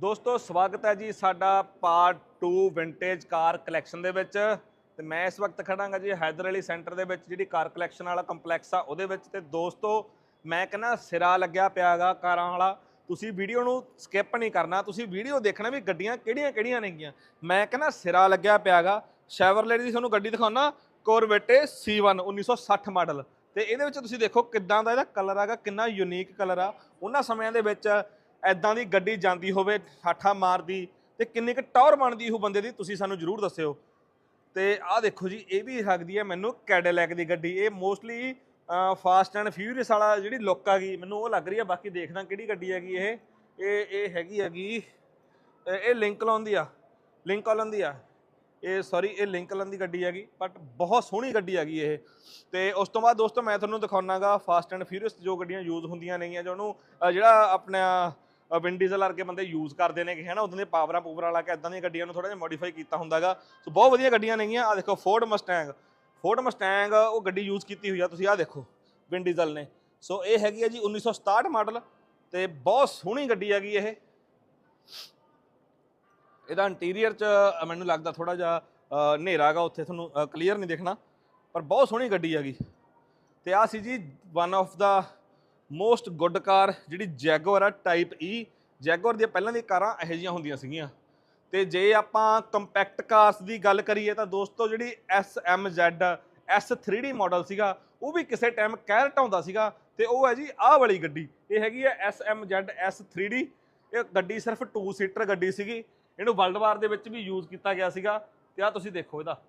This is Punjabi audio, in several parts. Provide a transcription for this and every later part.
ਦੋਸਤੋ, ਸਵਾਗਤ ਹੈ ਜੀ ਸਾਡਾ ਪਾਰਟ 2 ਵਿੰਟੇਜ ਕਾਰ ਕਲੈਕਸ਼ਨ ਦੇ ਵਿੱਚ। ਤੇ ਮੈਂ ਇਸ ਵਕਤ ਖੜਾਂਗਾ ਜੀ ਹੈਦਰ ਅਲੀ ਸੈਂਟਰ ਦੇ ਵਿੱਚ, ਜਿਹੜੀ ਕਾਰ ਕਲੈਕਸ਼ਨ ਵਾਲਾ ਕੰਪਲੈਕਸ ਆ, ਉਹਦੇ ਵਿੱਚ। ਤੇ ਦੋਸਤੋ, ਮੈਂ ਕਹਿੰਦਾ ਸਿਰਾ ਲੱਗਿਆ ਪਿਆਗਾ ਕਾਰਾਂ ਵਾਲਾ। ਤੁਸੀਂ ਵੀਡੀਓ ਨੂੰ ਸਕਿਪ ਨਹੀਂ ਕਰਨਾ, ਤੁਸੀਂ ਵੀਡੀਓ ਦੇਖਣਾ ਵੀ ਗੱਡੀਆਂ ਕਿਹੜੀਆਂ ਕਿਹੜੀਆਂ ਨੇਗੀਆਂ। ਮੈਂ ਕਹਿੰਦਾ ਸਿਰਾ ਲੱਗਿਆ ਪਿਆਗਾ। ਸ਼ੈਵਰਲੇ ਦੀ ਤੁਹਾਨੂੰ ਗੱਡੀ ਦਿਖਾਉਣਾ ਕੋਰਵੇਟੇ C1 1960 ਮਾਡਲ ਤੇ ਇਹਦੇ ਵਿੱਚ ਤੁਸੀਂ ਦੇਖੋ ਕਿੱਦਾਂ ਦਾ ਇਹਦਾ ਕਲਰ ਹੈਗਾ ਕਿੰਨਾ ਯੂਨੀਕ ਕਲਰ ਆ। ਉਹਨਾਂ ਸਮਿਆਂ ਦੇ ਵਿੱਚ ਐਦਾਂ ਦੀ ਗੱਡੀ ਜਾਂਦੀ ਹੋਵੇ, ਠਾਠਾ ਮਾਰਦੀ ਤੇ ਕਿੰਨੀ ਕੁ ਟੌਰ ਬਣਦੀ ਉਹ ਬੰਦੇ ਦੀ, ਤੁਸੀਂ ਸਾਨੂੰ ਜਰੂਰ ਦੱਸਿਓ। ਤੇ ਆਹ ਦੇਖੋ ਜੀ, ਇਹ ਵੀ ਲੱਗਦੀ ਹੈ ਮੈਨੂੰ ਕੈਡਲੈਕ ਦੀ ਗੱਡੀ। ਇਹ ਮੋਸਟਲੀ ਫਾਸਟ ਐਂਡ ਫਿਊਰੀਅਸ ਵਾਲਾ ਜਿਹੜੀ ਲੁੱਕ ਆ ਗਈ, ਮੈਨੂੰ ਉਹ ਲੱਗ ਰਹੀ ਆ, ਬਾਕੀ ਦੇਖਦਾ ਕਿਹੜੀ ਗੱਡੀ ਹੈਗੀ ਇਹ। ਇਹ ਇਹ ਹੈਗੀ ਹੈਗੀ, ਇਹ ਲਿੰਕ ਲਿੰਕਲਨ ਦੀ ਆ ਲਿੰਕਲਨ ਦੀ ਆ। ਇਹ ਸੌਰੀ ਇਹ ਲਿੰਕ ਲਿੰਕਲਨ ਦੀ ਗੱਡੀ ਹੈਗੀ ਬਟ ਬਹੁਤ ਸੋਹਣੀ ਗੱਡੀ ਹੈਗੀ ਇਹ। ਤੇ ਉਸ ਤੋਂ ਬਾਅਦ ਦੋਸਤੋ, ਮੈਂ ਤੁਹਾਨੂੰ ਦਿਖਾਉਣਾਗਾ ਫਾਸਟ ਐਂਡ ਫਿਊਰੀਅਸ ਜੋ ਗੱਡੀਆਂ ਯੂਜ਼ ਹੁੰਦੀਆਂ ਨੇਗੀਆਂ, ਜੋ ਉਹਨੂੰ ਜਿਹੜਾ ਆਪਣਾ ਵਿੰਡ ਡੀਜ਼ਲ ਵਰਗੇ ਬੰਦੇ ਯੂਜ਼ ਕਰਦੇ ਨੇ ਕਿ ਹੈ ਨਾ ਉਦੋਂ ਦੇ ਪਾਵਰਾਂ ਪੂਵਰਾਂ ਲਾ ਕੇ ਇਦਾਂ ਦੀਆਂ ਗੱਡੀਆਂ ਨੂੰ ਥੋੜਾ ਜਿਹਾ ਮੋਡੀਫਾਈ ਕੀਤਾ ਹੁੰਦਾਗਾ। ਸੋ ਬਹੁਤ ਵਧੀਆ ਗੱਡੀਆਂ ਨੇਗੀਆਂ। ਆ ਦੇਖੋ ਫੋਰਡ ਮਸਟੈਂਗ ਫੋਰਡ ਮਸਟੈਂਗ ਉਹ ਗੱਡੀ ਯੂਜ਼ ਕੀਤੀ ਹੋਈ ਆ। ਤੁਸੀਂ ਆ ਦੇਖੋ ਵਿੰਡ ਡੀਜ਼ਲ ਨੇ। ਸੋ ਇਹ ਹੈਗੀ ਹੈ ਜੀ 1967 ਮਾਡਲ ਤੇ ਬਹੁਤ ਸੋਹਣੀ ਗੱਡੀ ਹੈਗੀ ਇਹ। ਇਹਦਾ ਇੰਟੀਰੀਅਰ ਚ ਮੈਨੂੰ ਲੱਗਦਾ ਥੋੜਾ ਜਿਹਾ ਅ, ਹਨੇਰਾ ਹੈਗਾ ਉੱਥੇ ਤੁਹਾਨੂੰ ਕਲੀਅਰ ਨਹੀਂ ਦੇਖਣਾ। ਪਰ ਬਹੁਤ ਸੋਹਣੀ ਗੱਡੀ ਹੈਗੀ। ਤੇ ਆ ਸੀ ਜੀ one of the most good car ਜਿਹੜੀ ਜੈਗੁਆਰ ਆ ਟਾਈਪ ਈ e। ਜੈਗੁਆਰ ਦੀਆਂ ਪਹਿਲਾਂ ਦੀਆਂ ਕਾਰਾਂ ਇਹੋ ਜਿਹੀਆਂ ਹੁੰਦੀਆਂ ਸੀਗੀਆਂ। ਤੇ ਜੇ ਆਪਾਂ ਕੰਪੈਕਟ ਕਾਰਸ ਦੀ ਗੱਲ ਕਰੀਏ ਤਾਂ ਦੋਸਤੋ ਜਿਹੜੀ SMZ S3D ਮਾਡਲ ਸੀਗਾ, ਉਹ ਵੀ ਕਿਸੇ ਟਾਈਮ ਕਹਿਰ ਢਾਉਂਦਾ ਸੀਗਾ। ਤੇ ਉਹ ਹੈ ਜੀ ਆਹ ਵਾਲੀ ਗੱਡੀ। ਇਹ ਹੈਗੀ ਹੈ SMZ S3D ਇਹ ਗੱਡੀ ਸਿਰਫ 2 ਸੀਟਰ ਗੱਡੀ ਸੀਗੀ। ਇਹਨੂੰ ਵਰਲਡ ਵਾਰ ਦੇ ਵਿੱਚ ਵੀ ਯੂਜ਼ ਕੀਤਾ ਗਿਆ ਸੀਗਾ। ਤੇ ਆ ਤੁਸੀਂ ਦੇਖੋ ਇਹਦਾ।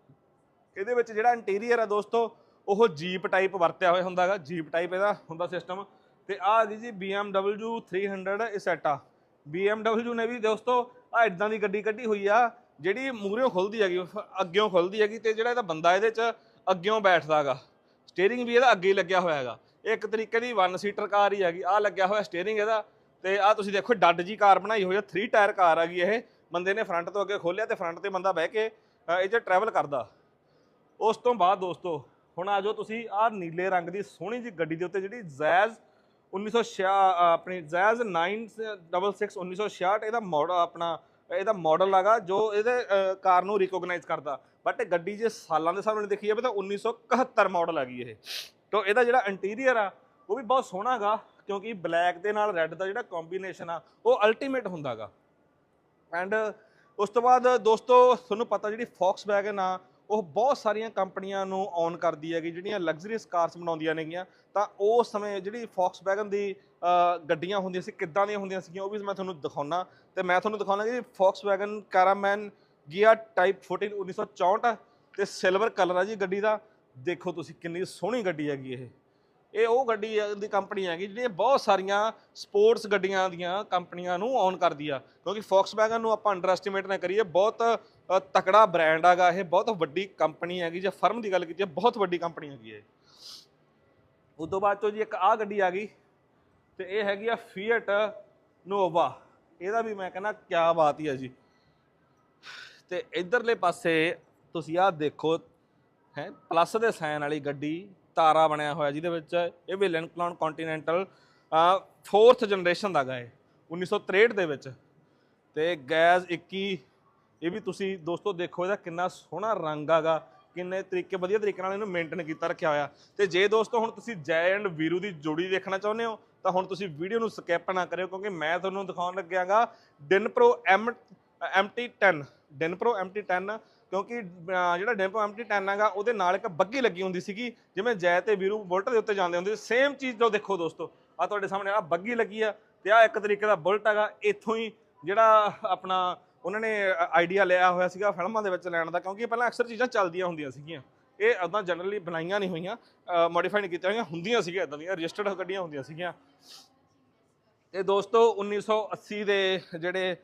ਇਹਦੇ ਵਿੱਚ ਜਿਹੜਾ ਇੰਟੀਰੀਅਰ ਆ ਦੋਸਤੋ, ਉਹ ਜੀਪ ਟਾਈਪ ਵਰਤਿਆ ਹੋਇਆ ਹੁੰਦਾਗਾ ਜੀਪ ਟਾਈਪ ਇਹਦਾ ਹੁੰਦਾ ਸਿਸਟਮ ਤੇ ਆ ਗਈ ਜੀ BMW 300 ਇਸੈਟਾ BMW ਨੇ ਵੀ ਦੋਸਤੋ ਆ ਇਦਾਂ ਦੀ ਗੱਡੀ ਕੱਢੀ ਹੋਈ ਆ, ਜਿਹੜੀ ਮੂਹਰੇੋਂ ਖੁੱਲਦੀ ਹੈਗੀ, ਅੱਗਿਓਂ ਖੁੱਲਦੀ ਹੈਗੀ ਤੇ ਜਿਹੜਾ ਇਹਦਾ ਬੰਦਾ ਇਹਦੇ 'ਚ ਅੱਗਿਓਂ ਬੈਠਦਾਗਾ ਸਟੀਅਰਿੰਗ ਵੀ ਇਹਦਾ ਅੱਗੇ ਹੀ ਲੱਗਿਆ ਹੋਇਆ ਹੈਗਾ। ਇੱਕ ਤਰੀਕੇ ਦੀ 1 ਸੀਟਰ ਕਾਰ ਹੀ ਹੈਗੀ ਆ ਲੱਗਿਆ ਹੋਇਆ ਸਟੀਅਰਿੰਗ ਇਹਦਾ। ਤੇ ਆ ਤੁਸੀਂ ਦੇਖੋ, ਡੱਡ ਜੀ ਕਾਰ ਬਣਾਈ ਹੋਈ ਆ 3 ਟਾਇਰ ਕਾਰ ਹੈਗੀ ਇਹ। ਬੰਦੇ ਨੇ ਫਰੰਟ ਤੋਂ ਅੱਗੇ ਖੋਲਿਆ ਤੇ ਫਰੰਟ ਤੇ ਬੰਦਾ ਬਹਿ ਕੇ ਇਹ 'ਚ ਟਰੈਵਲ ਕਰਦਾ। ਉਸ ਤੋਂ ਬਾਅਦ ਦੋਸਤੋ, ਹੁਣ ਆ ਜਾਓ ਤੁਸੀਂ ਆਹ ਨੀਲੇ ਰੰਗ ਦੀ ਸੋਹਣੀ ਜੀ ਗੱਡੀ ਦੇ ਉੱਤੇ ਜਿਹੜੀ ਜ਼ੈਜ਼ 1966 ਆਪਣੀ ਜ਼ੈਜ਼ 966 1966 ਇਹਦਾ ਮਾਡਲ ਆਪਣਾ, ਇਹਦਾ ਮਾਡਲ ਹੈਗਾ ਜੋ ਇਹਦੇ ਕਾਰ ਨੂੰ ਰਿਕੋਗਨਾਈਜ਼ ਕਰਦਾ। ਬਟ ਇਹ ਗੱਡੀ ਜੇ ਸਾਲਾਂ ਦੇ ਹਿਸਾਬ ਨਾਲ ਦੇਖੀ ਜਾਵੇ ਤਾਂ 1971 ਮਾਡਲ ਹੈਗੀ ਇਹ। ਤੋਂ ਇਹਦਾ ਜਿਹੜਾ ਇੰਟੀਰੀਅਰ ਆ, ਉਹ ਵੀ ਬਹੁਤ ਸੋਹਣਾ ਹੈਗਾ, ਕਿਉਂਕਿ ਬਲੈਕ ਦੇ ਨਾਲ ਰੈੱਡ ਦਾ ਜਿਹੜਾ ਕੰਬੀਨੇਸ਼ਨ ਆ, ਉਹ ਅਲਟੀਮੇਟ ਹੁੰਦਾਗਾ। ਐਂਡ ਉਸ ਤੋਂ ਬਾਅਦ ਦੋਸਤੋ, ਤੁਹਾਨੂੰ ਪਤਾ ਜਿਹੜੀ Volkswagen ਆ ਉਹ ਬਹੁਤ ਸਾਰੀਆਂ ਕੰਪਨੀਆਂ ਨੂੰ ਔਨ ਕਰਦੀ ਹੈਗੀ, ਜਿਹੜੀਆਂ ਲਗਜ਼ਰੀਅਸ ਕਾਰਸ ਬਣਾਉਂਦੀਆਂ ਨੇਗੀਆਂ। ਤਾਂ ਉਸ ਸਮੇਂ ਜਿਹੜੀ Volkswagen ਦੀ ਗੱਡੀਆਂ ਹੁੰਦੀਆਂ ਸੀ, ਕਿੱਦਾਂ ਦੀਆਂ ਹੁੰਦੀਆਂ ਸੀਗੀਆਂ, ਉਹ ਵੀ ਮੈਂ ਤੁਹਾਨੂੰ ਦਿਖਾਉਣਾ ਤੇ ਮੈਂ ਤੁਹਾਨੂੰ ਦਿਖਾਉਣਾ ਕਿ Volkswagen Caravan Gia Type 14 1964 ਤੇ ਸਿਲਵਰ ਕਲਰ ਆ ਜੀ ਗੱਡੀ ਦਾ। ਦੇਖੋ ਤੁਸੀਂ ਕਿੰਨੀ ਸੋਹਣੀ ਗੱਡੀ ਹੈਗੀ ਇਹ। ਇਹ ਉਹ ਗੱਡੀ ਦੀ ਕੰਪਨੀ ਹੈਗੀ ਜਿਹੜੀ ਬਹੁਤ ਸਾਰੀਆਂ ਸਪੋਰਟਸ ਗੱਡੀਆਂ ਦੀਆਂ ਕੰਪਨੀਆਂ ਨੂੰ ਔਨ ਕਰਦੀ ਆ। ਕਿਉਂਕਿ Volkswagen ਨੂੰ ਆਪਾਂ ਅੰਡਰ ਐਸਟੀਮੇਟ ਨਾ ਕਰੀਏ, ਬਹੁਤ ਤਕੜਾ ਬ੍ਰਾਂਡ ਹੈਗਾ ਇਹ, ਬਹੁਤ ਵੱਡੀ ਕੰਪਨੀ ਹੈਗੀ, ਜੇ ਫਰਮ ਦੀ ਗੱਲ ਕੀਤੀ, ਬਹੁਤ ਵੱਡੀ ਕੰਪਨੀ ਹੈਗੀ ਇਹ। ਉਸ ਤੋਂ ਬਾਅਦ ਤੋਂ ਜੀ ਇੱਕ ਆ ਗੱਡੀ ਆ ਗਈ, ਤੇ ਇਹ ਹੈਗੀ ਆ Fiat ਨੋਵਾ ਇਹਦਾ ਵੀ ਮੈਂ ਕਹਿੰਦਾ ਕਿਆ ਬਾਤ ਹੀ ਆ ਜੀ। ਤੇ ਇਧਰਲੇ ਪਾਸੇ ਤੁਸੀਂ ਆਹ ਦੇਖੋ, ਹੈ ਪਲੱਸ ਦੇ ਸਾਈਨ ਵਾਲੀ ਗੱਡੀ ਤਾਰਾ ਬਣਿਆ ਹੋਇਆ ਜਿਹਦੇ ਵਿੱਚ ਇਹ ਵੀ ਲਿੰਕਲਨ ਕੰਟੀਨੈਂਟਲ ਫੋਰਥ ਜਨਰੇਸ਼ਨ ਦਾ ਗਾ ਇਹ 1963 ਦੇ ਵਿੱਚ। ਤੇ ਗੈਸ 21 ਇਹ ਵੀ ਤੁਸੀਂ ਦੋਸਤੋ ਦੇਖੋ ਇਹਦਾ ਕਿੰਨਾ ਸੋਹਣਾ ਰੰਗ ਆਗਾ, ਕਿੰਨੇ ਤਰੀਕੇ, ਵਧੀਆ ਤਰੀਕੇ ਨਾਲ ਇਹਨੂੰ ਮੇਨਟੇਨ ਕੀਤਾ, ਰੱਖਿਆ ਹੋਇਆ। ਤੇ ਜੇ ਦੋਸਤੋ ਹੁਣ ਤੁਸੀਂ ਜੈ ਐਂਡ ਵੀਰੂ ਦੀ ਜੋੜੀ ਦੇਖਣਾ ਚਾਹੁੰਦੇ ਹੋ, ਤਾਂ ਹੁਣ ਤੁਸੀਂ ਵੀਡੀਓ ਨੂੰ ਸਕਿਪ ਨਾ ਕਰਿਓ, ਕਿਉਂਕਿ ਮੈਂ ਤੁਹਾਨੂੰ ਦਿਖਾਉਣ ਲੱਗਿਆਗਾ ਡਿਨ ਪ੍ਰੋ ਐਮ MT10 ਡਿਨ ਪ੍ਰੋ MT10 ਕਿਉਂਕਿ ਜਿਹੜਾ ਡਿਨ ਐਮਟੀ MT10 ਹੈਗਾ, ਉਹਦੇ ਨਾਲ ਇੱਕ ਬੱਗੀ ਲੱਗੀ ਹੁੰਦੀ ਸੀਗੀ, ਜਿਵੇਂ ਜੈ ਤੇ ਵੀਰੂ ਬੁਲਟ ਦੇ ਉੱਤੇ ਜਾਂਦੇ ਹੁੰਦੇ ਸੀ। ਸੇਮ ਚੀਜ਼ ਜੋ ਦੇਖੋ ਦੋਸਤੋ ਆ ਤੁਹਾਡੇ ਸਾਹਮਣੇ ਆ ਬੱਗੀ ਲੱਗੀ ਆ ਤੇ ਆ ਇੱਕ ਤਰੀਕੇ ਦਾ ਬੁਲਟ ਹੈਗਾ, ਇੱਥੋਂ ਹੀ ਜਿਹੜਾ ਆਪਣਾ ਉਹਨਾਂ ਨੇ ਆਈਡੀਆ ਲਿਆ ਹੋਇਆ ਸੀਗਾ ਫਿਲਮਾਂ ਦੇ ਵਿੱਚ ਲੈਣ ਦਾ, ਕਿਉਂਕਿ ਪਹਿਲਾਂ ਅਕਸਰ ਚੀਜ਼ਾਂ ਚੱਲਦੀਆਂ ਹੁੰਦੀਆਂ ਸੀਗੀਆਂ। ਇਹ ਉਦਾਂ ਜਨਰਲੀ ਬਣਾਈਆਂ ਨਹੀਂ ਹੋਈਆਂ ਮੋਡੀਫਾਈ ਨਹੀਂ ਕੀਤੀਆਂ ਹੋਈਆਂ, ਹੁੰਦੀਆਂ ਸੀਗੀਆਂ ਇਦਾਂ ਦੀਆਂ ਰਜਿਸਟਰਡ ਗੱਡੀਆਂ ਹੁੰਦੀਆਂ ਸੀਗੀਆਂ। ਤੇ ਦੋਸਤੋ 1980 ਦੇ ਜਿਹੜੇ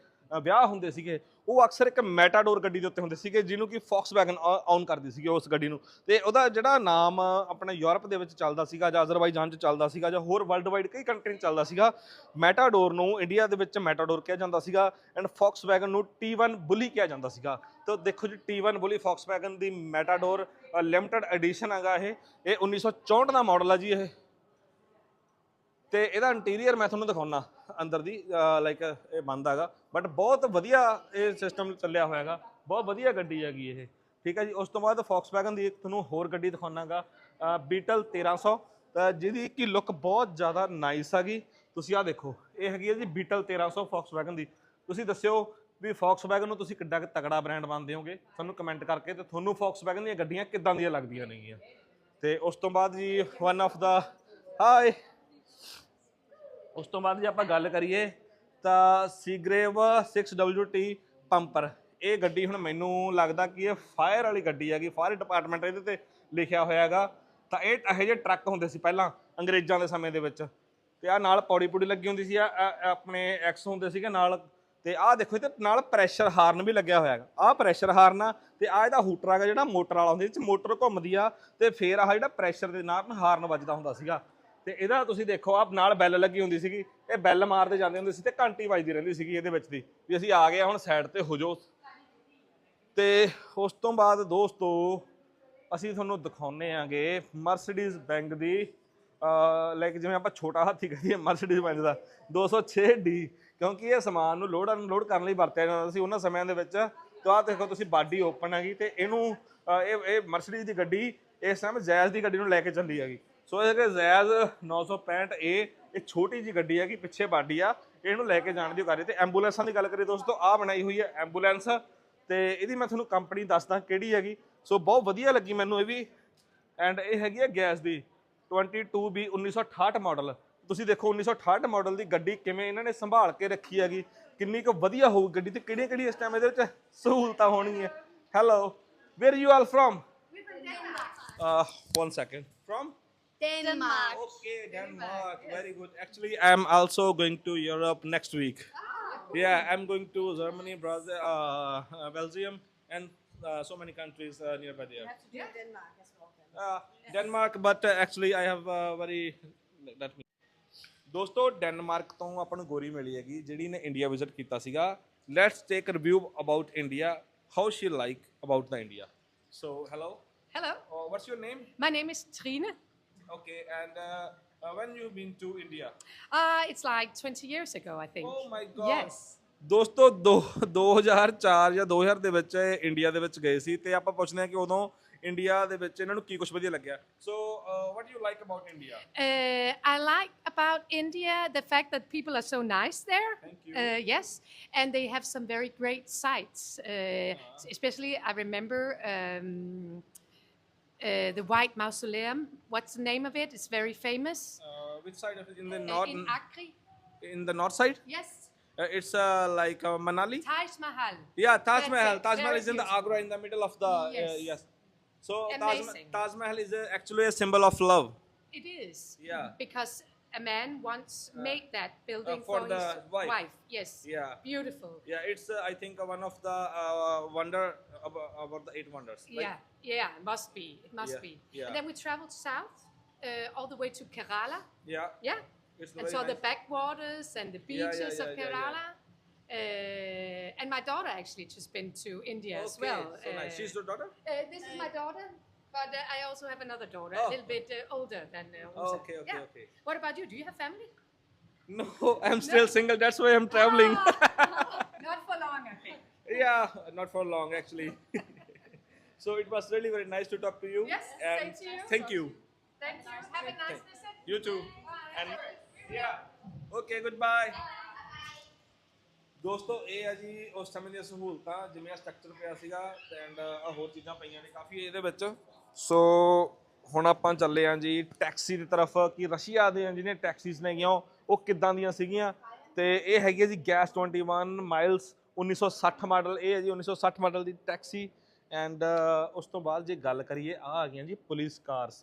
ਵਿਆਹ ਹੁੰਦੇ ਸੀਗੇ, ਉਹ ਅਕਸਰ ਇੱਕ ਮੈਟਾਡੋਰ ਗੱਡੀ ਦੇ ਉੱਤੇ ਹੁੰਦੇ ਸੀਗੇ, ਜਿਹਨੂੰ ਕਿ ਫੌਕਸਵੈਗਨ ਆਨ ਕਰਦੀ ਸੀਗੀ ਉਸ ਗੱਡੀ ਨੂੰ। ਤੇ ਉਹਦਾ ਜਿਹੜਾ ਨਾਮ ਆਪਣੇ ਯੂਰਪ ਦੇ ਵਿੱਚ ਚੱਲਦਾ ਸੀਗਾ ਜਾਂ ਅਜ਼ਰਬਾਈਜਾਨ 'ਚ ਚੱਲਦਾ ਸੀਗਾ ਜਾਂ ਹੋਰ ਵਰਲਡ ਵਾਈਡ ਕਈ ਕੰਟਰੀ 'ਚ ਚੱਲਦਾ ਸੀਗਾ, ਮੈਟਾਡੋਰ ਨੂੰ ਇੰਡੀਆ ਦੇ ਵਿੱਚ ਮੈਟਾਡੋਰ ਕਿਹਾ ਜਾਂਦਾ ਸੀਗਾ ਐਂਡ ਫੌਕਸਵੈਗਨ ਨੂੰ T1 ਬੁਲੀ ਕਿਹਾ ਜਾਂਦਾ ਸੀਗਾ। ਤਾਂ ਦੇਖੋ ਜੀ T1 ਬੁਲੀ ਫੌਕਸਵੈਗਨ ਦੀ ਮੈਟਾਡੋਰ ਲਿਮਟਿਡ ਐਡੀਸ਼ਨ ਹੈਗਾ ਇਹ। ਇਹ 1964 ਦਾ ਮਾਡਲ ਆ ਜੀ ਇਹ। ਤੇ ਇਹਦਾ ਇੰਟੀਰੀਅਰ ਮੈਂ ਤੁਹਾਨੂੰ ਦਿਖਾਉਣਾ ਅੰਦਰ ਦੀ ਲਾਈਕ ਇਹ ਬੰਦ ਹੈਗਾ। ਬਟ ਬਹੁਤ ਵਧੀਆ ਇਹ ਸਿਸਟਮ ਚੱਲਿਆ ਹੋਇਆ ਹੈਗਾ। ਬਹੁਤ ਵਧੀਆ ਗੱਡੀ ਹੈਗੀ ਇਹ। ਠੀਕ ਹੈ ਜੀ, ਉਸ ਤੋਂ ਬਾਅਦ ਫੌਕਸਵੈਗਨ ਦੀ ਇੱਕ ਤੁਹਾਨੂੰ ਹੋਰ ਗੱਡੀ ਦਿਖਾਉਣਾਗਾ ਬੀਟਲ 1300 ਤਾਂ ਜਿਹਦੀ ਕਿ ਲੁੱਕ ਬਹੁਤ ਜ਼ਿਆਦਾ ਨਾਈਸ ਹੈਗੀ। ਤੁਸੀਂ ਆਹ ਦੇਖੋ, ਇਹ ਹੈਗੀ ਹੈ ਜੀ ਬੀਟਲ 1300 ਫੌਕਸਵੈਗਨ ਦੀ। ਤੁਸੀਂ ਦੱਸਿਓ ਵੀ ਫੌਕਸਵੈਗਨ ਨੂੰ ਤੁਸੀਂ ਕਿੱਡਾ ਕੁ ਤਕੜਾ ਬ੍ਰਾਂਡ ਮੰਨਦੇ ਹੋਗੇ? ਸਾਨੂੰ ਕਮੈਂਟ ਕਰਕੇ ਤੇ ਤੁਹਾਨੂੰ ਫੌਕਸਵੈਗਨ ਦੀਆਂ ਗੱਡੀਆਂ ਕਿੱਦਾਂ ਦੀਆਂ ਲੱਗਦੀਆਂ ਨੇਗੀਆਂ? ਤੇ ਉਸ ਤੋਂ ਬਾਅਦ ਜੀ ਵਨ ਆਫ ਦਾ ਹਾਈ ਉਸ ਤੋਂ ਬਾਅਦ ਜੇ ਆਪਾਂ ਗੱਲ ਕਰੀਏ ਤਾਂ ਸੀਗਰੇਵ 6WT ਪੰਪਰ। ਇਹ ਗੱਡੀ ਹੁਣ ਮੈਨੂੰ ਲੱਗਦਾ ਕਿ ਇਹ ਫਾਇਰ ਵਾਲੀ ਗੱਡੀ ਹੈਗੀ ਫਾਇਰ ਡਿਪਾਰਟਮੈਂਟ ਇਹਦੇ ਤੇ ਲਿਖਿਆ ਹੋਇਆ ਹੈਗਾ। ਤਾਂ ਇਹ ਇਹੋ ਜਿਹੇ ਟਰੱਕ ਹੁੰਦੇ ਸੀ ਪਹਿਲਾਂ, ਅੰਗਰੇਜ਼ਾਂ ਦੇ ਸਮੇਂ ਦੇ ਵਿੱਚ। ਤੇ ਆ ਨਾਲ ਪੌੜੀ ਪੂੜੀ ਲੱਗੀ ਹੁੰਦੀ ਸੀ ਆ ਆਪਣੇ ਐਕਸ ਹੁੰਦੇ ਸੀਗੇ ਨਾਲ। ਤੇ ਆਹ ਦੇਖੋ ਇਹਦੇ ਨਾਲ ਪ੍ਰੈਸ਼ਰ ਹਾਰਨ ਵੀ ਲੱਗਿਆ ਹੋਇਆ ਹੈਗਾ। ਆਹ ਪ੍ਰੈਸ਼ਰ ਹਾਰਨ ਆ ਤੇ ਆ ਇਹਦਾ ਹੂਟਰ ਹੈਗਾ ਜਿਹੜਾ ਮੋਟਰ ਵਾਲਾ ਹੁੰਦਾ, ਇਹਦੇ ਮੋਟਰ ਘੁੰਮਦੀ ਆ ਤੇ ਫੇਰ ਆਹ ਜਿਹੜਾ ਪ੍ਰੈਸ਼ਰ ਦੇ ਨਾਲ ਹਾਰਨ ਵੱਜਦਾ ਹੁੰਦਾ ਸੀਗਾ। ਤੇ ਇਹਦਾ ਤੁਸੀਂ ਦੇਖੋ ਆਪ ਨਾਲ ਬੈਲ ਲੱਗੀ ਹੁੰਦੀ ਸੀਗੀ, ਇਹ ਬੈਲ ਮਾਰਦੇ ਜਾਂਦੇ ਹੁੰਦੇ ਸੀ ਤੇ ਘੰਟੀ ਵੱਜਦੀ ਰਹਿੰਦੀ ਸੀਗੀ ਇਹਦੇ ਵਿੱਚ ਦੀ, ਵੀ ਅਸੀਂ ਆ ਗਏ ਹੁਣ ਸਾਈਡ ਤੇ ਹੋ ਜਾਓ। ਤੇ ਉਸ ਤੋਂ ਬਾਅਦ ਦੋਸਤੋ, ਅਸੀਂ ਤੁਹਾਨੂੰ ਦਿਖਾਉਨੇ ਆਂਗੇ ਮਰਸੀਡੀਜ਼ ਬੈਂਕ ਦੀ ਲਾਈਕ ਜਿਵੇਂ ਆਪਾਂ ਛੋਟਾ ਹਾਥੀ ਕਹੀਏ ਮਰਸੀਡੀਜ਼ ਬੈਂਕ ਦਾ 206D ਕਿਉਂਕਿ ਇਹ ਸਮਾਨ ਨੂੰ ਲੋਡ ਅਨਲੋਡ ਕਰਨ ਲਈ ਵਰਤਿਆ ਜਾਂਦਾ ਸੀ ਉਹਨਾਂ ਸਮਿਆਂ ਦੇ ਵਿੱਚ। ਤਾਂ ਆਹ ਦੇਖੋ ਤੁਸੀਂ ਬਾਡੀ ਓਪਨ ਹੈਗੀ ਤੇ ਇਹਨੂੰ ਇਹ ਇਹ ਮਰਸੀਡੀਜ਼ ਦੀ ਗੱਡੀ ਇਸ ਟਾਈਮ ਜੈਜ਼ ਦੀ ਗੱਡੀ ਨੂੰ ਲੈ ਕੇ ਚੱਲੀ ਹੈਗੀ। ਸੋ ਇਹ ਕਿ ਜ਼ੈਜ਼ 965 ਏ ਇਹ ਛੋਟੀ ਜੀ ਗੱਡੀ ਹੈਗੀ ਪਿੱਛੇ ਬਾਡੀ ਆ। ਇਹਨੂੰ ਲੈ ਕੇ ਜਾਣ ਦੀ ਕਰ ਤੇ ਐਂਬੂਲੈਂਸਾਂ ਦੀ ਗੱਲ ਕਰੀਏ ਦੋਸਤੋ ਆ ਬਣਾਈ ਹੋਈ ਹੈ ਐਂਬੂਲੈਂਸ। ਤੇ ਇਹਦੀ ਮੈਂ ਤੁਹਾਨੂੰ ਕੰਪਨੀ ਦੱਸਦਾ ਕਿਹੜੀ ਹੈਗੀ। ਸੋ ਬਹੁਤ ਵਧੀਆ ਲੱਗੀ ਮੈਨੂੰ ਇਹ ਵੀ। ਐਂਡ ਇਹ ਹੈਗੀ ਹੈ ਗੈਸ ਦੀ। 22B 1968 ਮਾਡਲ ਤੁਸੀਂ ਦੇਖੋ 1968 ਮਾਡਲ ਦੀ ਗੱਡੀ ਕਿਵੇਂ ਇਹਨਾਂ ਨੇ ਸੰਭਾਲ ਕੇ ਰੱਖੀ ਹੈਗੀ। ਕਿੰਨੀ ਕੁ ਵਧੀਆ ਹੋਊ ਗੱਡੀ ਤੇ ਕਿਹੜੀਆਂ ਕਿਹੜੀਆਂ ਇਸ ਟਾਈਮ ਇਹਦੇ ਵਿੱਚ ਸਹੂਲਤਾਂ ਹੋਣਗੀਆਂ। Hello where you are from one second. From? Denmark. Okay, Denmark. Very good. Actually, I'm also going to Europe next week. Yeah, I'm going to Germany, Brazil, uh, uh, Belgium, and uh, so many countries uh, nearby there. Denmark as well. Uh, Denmark, but uh, actually, I have uh, very. Let me. ਦੋਸਤੋ ਡੈਨਮਾਰਕ ਤੋਂ ਆਪਾਂ ਨੂੰ ਗੋਰੀ ਮਿਲੀ ਹੈਗੀ ਜਿਹੜੀ ਨੇ ਇੰਡੀਆ ਵਿਜ਼ਿਟ ਕੀਤਾ ਸੀਗਾ let's take review about India how she like about the India so hello Hello, what's your name my name is Trine. Okay, and uh, uh, when you been to India? Uh, it's like 20 years ago, I think. Oh my God. Yes. ਦੋਸਤੋ ਦੋ 2004 ਜਾਂ 2000 ਦੇ ਵਿੱਚ ਇਹ ਇੰਡੀਆ ਦੇ ਵਿੱਚ ਗਏ ਸੀ ਤੇ ਆਪਾਂ ਪੁੱਛਦੇ ਹਾਂ ਕਿ ਉਦੋਂ ਇੰਡੀਆ ਦੇ ਵਿੱਚ ਇਹਨਾਂ ਨੂੰ ਕੀ ਕੁਝ ਵਧੀਆ ਲੱਗਿਆ so what you like about India Uh, I like about India the fact that people are so nice there. Thank you. Uh, yes, and they have some very great sights. Uh, Especially, I remember um, uh, the White Mausoleum. What's the name of it? It's very famous. which side of it in the Uh, north in Akri. in the north side Yes. uh, it's uh, like uh, Manali Taj Mahal. yeah Taj That's Mahal it. Taj Mahal is in the. Agra in the middle of the uh, Yes. yes so Taj, Amazing. Taj Mahal is uh, actually a symbol of love It is. Yeah. Because a man once made that building for for, the his wife. Yes. Yeah. Beautiful. yeah it's uh, I think uh, one of the uh, wonder about, about the eight wonders like, yeah. Yeah. It must be. It must Yeah, be. yeah. And then we traveled south, uh, all the way to Kerala. yeah Yeah. it's and saw the backwaters and the yeah, beaches yeah, of yeah, yeah. Kerala. Uh, and my daughter actually just been to India as well. so nice. Uh, She's your daughter? uh, this is my daughter, but uh, I also have another daughter, Oh. a little bit uh, older than uh, Oh, okay, okay, yeah. okay. What about you? Do you have family? No, I'm still single. That's why I'm traveling. Ah, Not for long, I think. yeah, not for long actually. so it was really very nice to talk to you. Yes, and to you. Thank you. Thank you. Have a nice visit. You too. And yeah. Okay, goodbye. ਦੋਸਤੋ, ਇਹ ਆ ਜੀ ਉਸ ਸਮੇਂ ਦੀਆਂ ਸਹੂਲਤਾਂ, ਜਿਵੇਂ ਆ ਸਟਰਕਚਰ ਪਿਆ ਸੀਗਾ ਐਂਡ ਆ ਹੋਰ ਚੀਜ਼ਾਂ ਪਈਆਂ ਨੇ ਕਾਫੀ ਇਹਦੇ ਵਿੱਚ। ਸੋ ਹੁਣ ਆਪਾਂ ਚੱਲੇ ਆਂ ਜੀ ਟੈਕਸੀ ਦੀ ਤਰਫ, ਕਿ ਰਸ਼ੀਆ ਦੇ ਜਿਹੜੀਆਂ ਟੈਕਸੀਜ਼ ਨੇਗੀਆਂ ਉਹ ਕਿੱਦਾਂ ਦੀਆਂ ਸੀਗੀਆਂ? ਤੇ ਇਹ ਹੈਗੀ ਜੀ ਗੈਸ 21 ਮਾਈਲਸ 1960 ਮਾਡਲ ਇਹ ਹੈ ਜੀ 1960 ਮਾਡਲ ਦੀ ਟੈਕਸੀ ਐਂਡ ਉਸ ਤੋਂ ਬਾਅਦ ਜੇ ਗੱਲ ਕਰੀਏ ਆ ਆ ਗਈਆਂ ਜੀ ਪੁਲਿਸ ਕਾਰਸ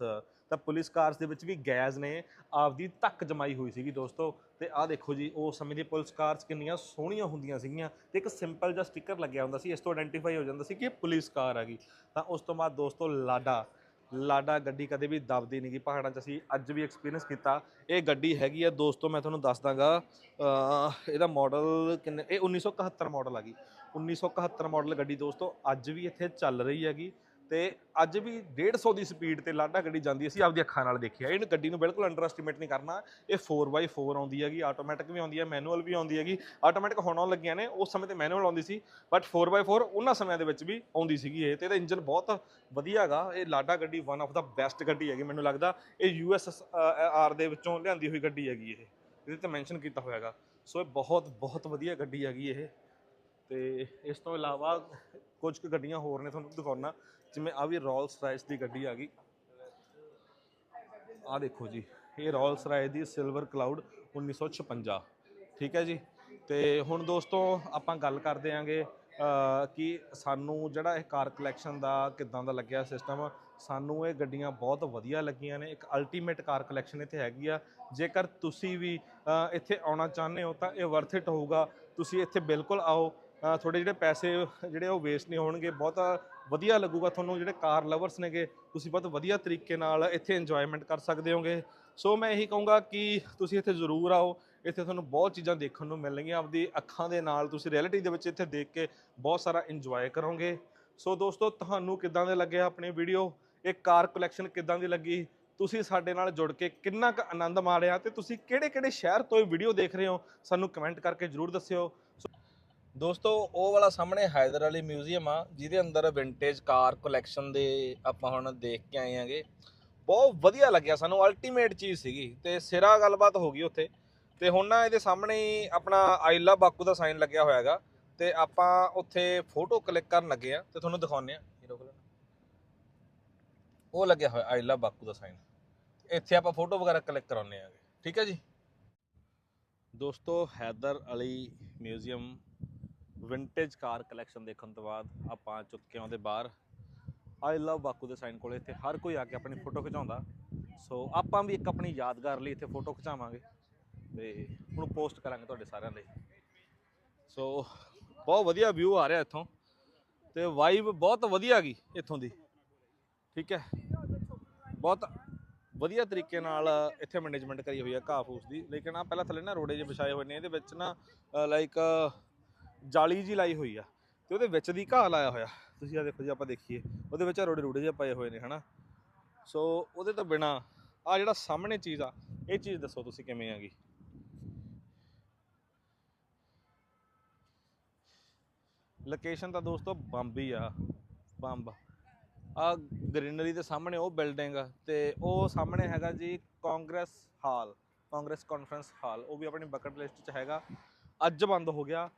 ਤਾਂ ਪੁਲਿਸ ਕਾਰਸ ਦੇ ਵਿੱਚ ਵੀ ਗੈਸ ਨੇ, ਆਪਦੀ ਧੱਕ ਜਮਾਈ ਹੋਈ ਸੀਗੀ ਦੋਸਤੋ। ਤੇ ਆਹ ਦੇਖੋ ਜੀ, ਉਹ ਸਮੇਂ ਦੀ ਪੁਲਿਸ ਕਾਰਸ ਕਿੰਨੀਆਂ ਸੋਹਣੀਆਂ ਹੁੰਦੀਆਂ ਸੀਗੀਆਂ ਤੇ ਇੱਕ ਸਿੰਪਲ ਜਿਹਾ ਸਟicker ਲੱਗਿਆ ਹੁੰਦਾ ਸੀ, ਇਸ ਤੋਂ ਆਇਡੈਂਟੀਫਾਈ ਹੋ ਜਾਂਦਾ ਸੀ ਕਿ ਇਹ ਪੁਲਿਸ ਕਾਰ ਆ ਗਈ। ਤਾਂ ਉਸ ਤੋਂ ਬਾਅਦ ਦੋਸਤੋ, ਲਾਡਾ ਲਾਡਾ ਗੱਡੀ ਕਦੇ ਵੀ ਦਬਦੀ ਨਹੀਂਗੀ ਪਹਾੜਾਂ 'ਚ ਅਸੀਂ ਅੱਜ ਵੀ ਐਕਸਪੀਰੀਅੰਸ ਕੀਤਾ। ਇਹ ਗੱਡੀ ਹੈਗੀ ਆ, ਦੋਸਤੋ, ਮੈਂ ਤੁਹਾਨੂੰ ਦੱਸ ਦਾਂਗਾ ਇਹਦਾ ਮਾਡਲ ਕਿੰਨੇ, ਇਹ 1971 ਮਾਡਲ ਆ ਗਈ। 1971 ਮਾਡਲ ਗੱਡੀ ਦੋਸਤੋ, ਅੱਜ ਵੀ ਇੱਥੇ ਚੱਲ ਰਹੀ ਹੈਗੀ। ਤੇ ਅੱਜ ਵੀ 150 ਦੀ ਸਪੀਡ ਤੇ ਲਾਡਾ ਗੱਡੀ ਜਾਂਦੀ ਹੈ, ਅਸੀਂ ਆਪਦੀ ਅੱਖਾਂ ਨਾਲ ਦੇਖਿਆ। ਇਹਨ ਗੱਡੀ ਨੂੰ ਬਿਲਕੁਲ ਅੰਡਰ ਐਸਟੀਮੇਟ ਨਹੀਂ ਕਰਨਾ। ਇਹ 4x4 ਆਉਂਦੀ ਹੈਗੀ ਆਟੋਮੈਟਿਕ ਵੀ ਆਉਂਦੀ ਹੈ ਮੈਨੂਅਲ ਵੀ ਆਉਂਦੀ ਹੈਗੀ। ਆਟੋਮੈਟਿਕ ਹੁਣ ਆਉਣ ਲੱਗੀਆਂ ਨੇ ਉਸ ਸਮੇਂ ਤੇ ਮੈਨੂਅਲ ਆਉਂਦੀ ਸੀ ਬਟ 4x4 ਉਹਨਾਂ ਸਮਿਆਂ ਦੇ ਵਿੱਚ ਵੀ ਆਉਂਦੀ ਸੀਗੀ ਇਹ। ਤੇ ਇਹਦਾ ਇੰਜਨ ਬਹੁਤ ਵਧੀਆ ਹੈਗਾ। ਇਹ ਲਾਡਾ ਗੱਡੀ ਵਨ ਆਫ ਦਾ ਬੈਸਟ ਗੱਡੀ ਹੈਗੀ ਮੈਨੂੰ ਲੱਗਦਾ। ਇਹ ਯੂਐਸ ਆਰ ਦੇ ਵਿੱਚੋਂ ਲਿਆਂਦੀ ਹੋਈ ਗੱਡੀ ਹੈਗੀ ਇਹ। ਇਹਦੇ ਤੇ ਮੈਂਸ਼ਨ ਕੀਤਾ ਹੋਇਆ ਹੈਗਾ। ਸੋ ਇਹ ਬਹੁਤ ਬਹੁਤ ਵਧੀਆ ਗੱਡੀ ਹੈਗੀ ਇਹ। ਤੇ ਇਸ ਤੋਂ ਇਲਾਵਾ ਕੁਝ ਕੁ ਗੱਡੀਆਂ ਹੋਰ ਨੇ ਤੁਹਾਨੂੰ ਦਿਖਾਉਣਾ। ਜਿਵੇਂ ਆ ਵੀ ਰੋਲਸ ਰਾਇਸ ਦੀ ਗੱਡੀ ਆ ਗਈ। ਆ ਦੇਖੋ ਜੀ, ਇਹ ਰੋਲਸ ਰਾਇਸ ਦੀ ਸਿਲਵਰ ਕਲਾਊਡ 1956 ਠੀਕ ਹੈ ਜੀ? ਤੇ ਹੁਣ ਦੋਸਤੋ ਆਪਾਂ ਗੱਲ ਕਰਦੇ ਆਂਗੇ ਕਿ ਸਾਨੂੰ ਜਿਹੜਾ ਇਹ ਕਾਰ ਕਲੈਕਸ਼ਨ ਦਾ ਕਿਦਾਂ ਦਾ ਲੱਗਿਆ ਸਿਸਟਮ ਸਾਨੂੰ ਇਹ ਗੱਡੀਆਂ ਬਹੁਤ ਵਧੀਆ ਲੱਗੀਆਂ ਨੇ। ਇੱਕ ਅਲਟੀਮੇਟ ਕਾਰ ਕਲੈਕਸ਼ਨ ਇੱਥੇ ਹੈਗੀ ਆ। ਜੇਕਰ ਤੁਸੀਂ ਵੀ ਇੱਥੇ ਆਉਣਾ ਚਾਹੁੰਦੇ ਹੋ ਤਾਂ ਇਹ ਵਰਥ ਇਟ ਹੋਊਗਾ। ਤੁਸੀਂ ਇੱਥੇ ਬਿਲਕੁਲ ਆਓ। ਤੁਹਾਡੇ ਜਿਹੜੇ ਪੈਸੇ, ਜਿਹੜੇ ਉਹ ਵੇਸਟ ਨਹੀਂ ਹੋਣਗੇ, ਬਹੁਤ ਵਧੀਆ ਲੱਗੂਗਾ ਤੁਹਾਨੂੰ ਜਿਹੜੇ ਕਾਰ ਲਵਰਸ ਨੇਗੇ, ਤੁਸੀਂ ਬਹੁਤ ਵਧੀਆ ਤਰੀਕੇ ਨਾਲ ਇੱਥੇ ਇੰਜੋਇਮੈਂਟ ਕਰ ਸਕਦੇ ਹੋਗੇ। ਸੋ ਮੈਂ ਇਹੀ ਕਹੂੰਗਾ ਕਿ ਤੁਸੀਂ ਇੱਥੇ ਜ਼ਰੂਰ ਆਓ, ਇੱਥੇ ਤੁਹਾਨੂੰ ਬਹੁਤ ਚੀਜ਼ਾਂ ਦੇਖਣ ਨੂੰ ਮਿਲਣਗੀਆਂ, ਆਪਦੀ ਅੱਖਾਂ ਦੇ ਨਾਲ ਤੁਸੀਂ ਰਿਐਲਿਟੀ ਦੇ ਵਿੱਚ ਇੱਥੇ ਦੇਖ ਕੇ ਬਹੁਤ ਸਾਰਾ ਇੰਜੋਏ ਕਰੋਗੇ। ਸੋ ਦੋਸਤੋ, ਤੁਹਾਨੂੰ ਕਿੱਦਾਂ ਦੇ ਲੱਗਿਆ ਆਪਣੀ ਵੀਡੀਓ ਇਹ ਕਾਰ ਕਲੈਕਸ਼ਨ ਕਿੱਦਾਂ ਦੀ ਲੱਗੀ? ਤੁਸੀਂ ਸਾਡੇ ਨਾਲ ਜੁੜ ਕੇ ਕਿੰਨਾ ਕੁ ਆਨੰਦ ਮਾਣਿਆ ਤੇ ਤੁਸੀਂ ਕਿਹੜੇ-ਕਿਹੜੇ ਸ਼ਹਿਰ ਤੋਂ ਇਹ ਵੀਡੀਓ ਦੇਖ ਰਹੇ ਹੋ? ਸਾਨੂੰ ਕਮੈਂਟ ਕਰਕੇ ਜਰੂਰ ਦੱਸਿਓ। ਦੋਸਤੋ, ਉਹ ਵਾਲਾ ਸਾਹਮਣੇ ਹੈਦਰ ਅਲੀ ਮਿਊਜ਼ੀਅਮ ਆ, ਜਿਹਦੇ ਅੰਦਰ ਵਿੰਟੇਜ ਕਾਰ ਕਲੈਕਸ਼ਨ ਦੇ ਆਪਾਂ ਹੁਣ ਦੇਖ ਕੇ ਆਏ ਆਂਗੇ। ਬਹੁਤ ਵਧੀਆ ਲੱਗਿਆ ਸਾਨੂੰ ਅਲਟੀਮੇਟ ਚੀਜ਼ ਸੀਗੀ। ਤੇ ਸਿਰਾ ਗੱਲਬਾਤ ਹੋ ਗਈ ਉੱਥੇ। ਤੇ ਹੁਣ ਨਾ ਇਹਦੇ ਸਾਹਮਣੇ ਹੀ ਆਪਣਾ ਆਈ ਲਵ ਬਾਕੂ ਦਾ ਸਾਈਨ ਲੱਗਿਆ ਹੋਇਆ ਹੈਗਾ। ਤੇ ਆਪਾਂ ਉੱਥੇ ਫੋਟੋ ਕਲਿੱਕ ਕਰਨ ਲੱਗੇ ਆ, ਤੇ ਤੁਹਾਨੂੰ ਦਿਖਾਉਂਦੇ ਆ। ਉਹ ਲੱਗਿਆ ਹੋਇਆ ਆਈ ਲਵ ਬਾਕੂ ਦਾ ਸਾਈਨ ਇੱਥੇ ਆਪਾਂ ਫੋਟੋ ਵਗੈਰਾ ਕਲਿੱਕ ਕਰਾਉਂਦੇ ਆਂਗੇ। ਠੀਕ ਹੈ ਜੀ? ਦੋਸਤੋ, Haidar Ali museum vintage car collection ਦੇਖਣ ਤੋਂ ਬਾਅਦ ਆਪਾਂ ਚੁੱਕੇ ਆਉਂਦੇ ਬਾਹਰ। ਆਈ ਲਵ ਬਾਕੂ ਦੇ ਸਾਈਨ ਕੋਲੇ, ਇੱਥੇ ਹਰ ਕੋਈ ਆ ਕੇ ਆਪਣੀ ਫੋਟੋ ਖਿਚਾਉਂਦਾ। ਸੋ ਆਪਾਂ ਵੀ ਇੱਕ ਆਪਣੀ ਯਾਦਗਾਰ ਲਈ ਇੱਥੇ ਫੋਟੋ ਖਿਚਾਵਾਂਗੇ ਤੇ ਹੁਣ ਪੋਸਟ ਕਰਾਂਗੇ ਤੁਹਾਡੇ ਸਾਰਿਆਂ ਲਈ। ਸੋ ਬਹੁਤ ਵਧੀਆ ਵਿਊ ਆ ਰਿਹਾ ਇੱਥੋਂ ਤੇ ਵਾਈਬ ਬਹੁਤ ਵਧੀਆ ਗਈ ਇੱਥੋਂ ਦੀ। ਠੀਕ ਹੈ? ਬਹੁਤ ਵਧੀਆ ਤਰੀਕੇ ਨਾਲ ਇੱਥੇ ਮੈਨੇਜਮੈਂਟ ਕਰੀ ਹੋਈ ਹੈ ਘਾਹ ਫੂਸ ਦੀ। ਲੇਕਿਨ ਆ ਪਹਿਲਾਂ ਥੱਲੇ ਨਾ ਰੋੜੇ ਜਿਹੇ ਵਿਛਾਏ ਹੋਏ ਨੇ, ਇਹਦੇ ਵਿੱਚ ਨਾ ਲਾਈਕ ਜਾਲੀ ਜੀ ਲਾਈ ਹੋਈ ਆ ਤੇ ਉਹਦੇ ਵਿੱਚ ਦੀ ਘਾਹ ਲਾਇਆ ਹੋਇਆ। ਤੁਸੀਂ ਆ ਦੇਖੋ ਜੀ, ਆਪਾਂ ਦੇਖੀਏ। ਉਹਦੇ ਵਿੱਚ ਰੋੜੇ ਰੂੜੇ ਜਿਹੇ ਪਏ ਹੋਏ ਨੇ, ਹਨਾ? ਸੋ ਉਹਦੇ ਤੋਂ ਬਿਨਾ ਆ ਜਿਹੜਾ ਸਾਹਮਣੇ ਚੀਜ਼ ਆ, ਇਹ ਚੀਜ਼ ਦੱਸੋ ਤੁਸੀਂ ਕਿਵੇਂ ਆਗੀ ਲੋਕੇਸ਼ਨ ਤਾਂ ਦੋਸਤੋ ਬੰਬ ਹੀ ਆ। ਬੰਬ। ਆ ਗ੍ਰੀਨਰੀ ਦੇ ਸਾਹਮਣੇ ਉਹ ਬਿਲਡਿੰਗ ਤੇ ਉਹ ਸਾਹਮਣੇ ਹੈਗਾ ਜੀ congress hall congress conference hall ਉਹ ਵੀ ਆਪਣੀ ਬਕਟ ਲਿਸਟ 'ਚ ਹੈਗਾ। ਅੱਜ ਬੰਦ ਹੋ ਗਿਆ।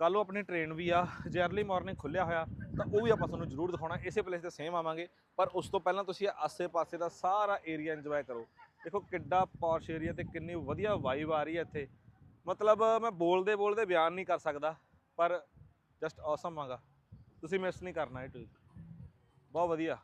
ਕੱਲ ਨੂੰ ਆਪਣੀ ਟ੍ਰੇਨ ਵੀ ਆ, ਜੇ ਅਰਲੀ ਮਾਰਨਿੰਗ ਖੁੱਲਿਆ ਹੋਇਆ, ਤਾਂ ਉਹ ਵੀ ਆਪਾਂ ਤੁਹਾਨੂੰ ਜ਼ਰੂਰ ਦਿਖਾਉਣਾ, ਇਸੇ ਪਲੇਸ ਤੇ ਸੇਮ ਆਵਾਂਗੇ। ਪਰ ਉਸ ਤੋਂ ਪਹਿਲਾਂ ਤੁਸੀਂ ਆਸੇ-ਪਾਸੇ ਦਾ ਸਾਰਾ ਏਰੀਆ ਇੰਜੋਏ ਕਰੋ। ਦੇਖੋ ਕਿੱਡਾ ਪੌਸ਼ ਏਰੀਆ ਤੇ ਕਿੰਨੀ ਵਧੀਆ ਵਾਈਬ ਆ ਰਹੀ ਹੈ ਇੱਥੇ। ਮਤਲਬ ਮੈਂ ਬੋਲਦੇ ਬੋਲਦੇ ਬਿਆਨ ਨਹੀਂ ਕਰ ਸਕਦਾ, ਪਰ ਜਸਟ ਔਸਮ ਆਗਾ ਤੁਸੀਂ ਮਿਸ ਨਹੀਂ ਕਰਨਾ ਇਹ ਟੂਰ ਬਹੁਤ ਵਧੀਆ।